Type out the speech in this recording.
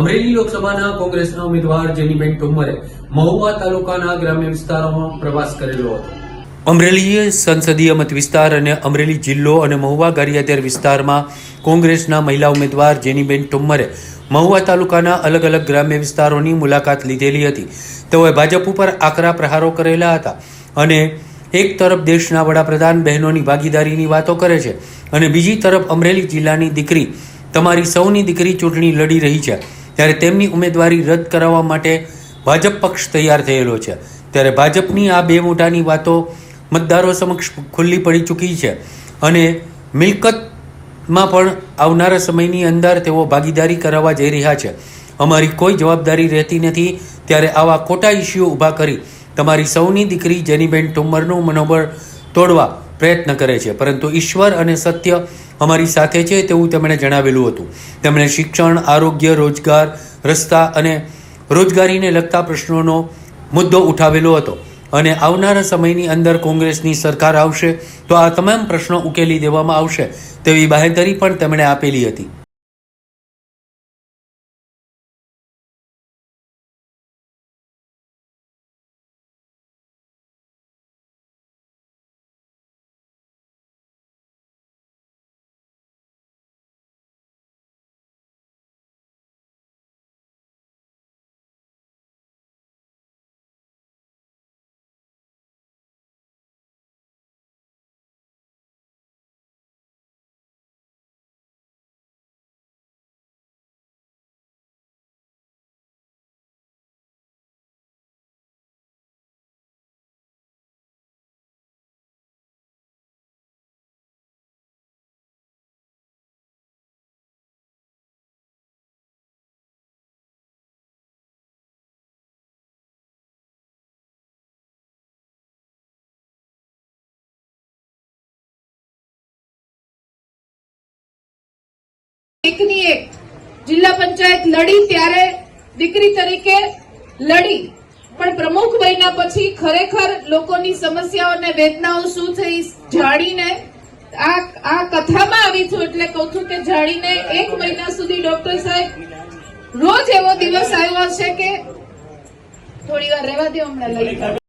અમરેલી લોકસભાના કોંગ્રેસના ઉમેદવાર જેનીબેન ઠુમ્મરે મહુવા તાલુકાના ગ્રામ્ય વિસ્તારોમાં પ્રવાસ કરેલો હતો. અમરેલી સંસદીય મત વિસ્તાર અને અમરેલી જિલ્લો અને મહુવા ગારિયાદેર વિસ્તારમાં કોંગ્રેસના મહિલા ઉમેદવાર જેનીબેન ટુમ્મરે મહુવા તાલુકાના અલગ અલગ ગ્રામ્ય વિસ્તારોની મુલાકાત લીધેલી હતી. તેઓએ ભાજપ ઉપર આકરા પ્રહારો કરેલા હતા અને એક તરફ દેશના વડાપ્રધાન બહેનોની ભાગીદારીની વાતો કરે છે અને બીજી તરફ અમરેલી જિલ્લાની દીકરી, તમારી સૌની દીકરી ચૂંટણી લડી રહી છે. ત્યારે તેમની ઉમેદવારી રદ કરાવવા માટે ભાજપ પક્ષ તૈયાર થયેલો છે. ત્યારે ભાજપની આ બે મોટાની વાતો મતદારો સમક્ષ ખુલ્લી પડી ચૂકી છે અને મિલકતમાં પણ આવનારા સમયની અંદર તેઓ ભાગીદારી કરાવવા જઈ રહ્યા છે. અમારી કોઈ જવાબદારી રહેતી નથી. ત્યારે આવા ખોટા ઇસ્યુ ઊભા કરી તમારી સૌની દીકરી જેનીબેન ટુમરનું મનોબળ તોડવા પ્રયત્ન કરે છે. પરંતુ ઈશ્વર અને સત્ય અમારી સાથે છે તેવું તેમણે જણાવેલું હતું. તેમણે શિક્ષણ, આરોગ્ય, રોજગાર, રસ્તા અને રોજગારીને લગતા પ્રશ્નોનો મુદ્દો ઉઠાવેલો હતો. અને આવનારા સમયની અંદર કોંગ્રેસની સરકાર આવશે તો આ તમામ પ્રશ્નો ઉકેલી દેવામાં આવશે તેવી બાહેધરી પણ તેમણે આપેલી હતી. એકની એક જિલ્લા પંચાયત લડી ત્યારે દીકરી તરીકે લડી. પણ પ્રમુખ બન્યા પછી ખરેખર લોકોની સમસ્યાઓ અને વેદનાઓ શું થઈ જાણીને આ આ કથામાં આવી છું એટલે કહું છું કે જાણીને એક મહિના સુધી ડોક્ટર સાહેબ રોજ એવો દિવસ આવ્યો છે કે થોડી વાર રહેવા દે હમણાં લઈ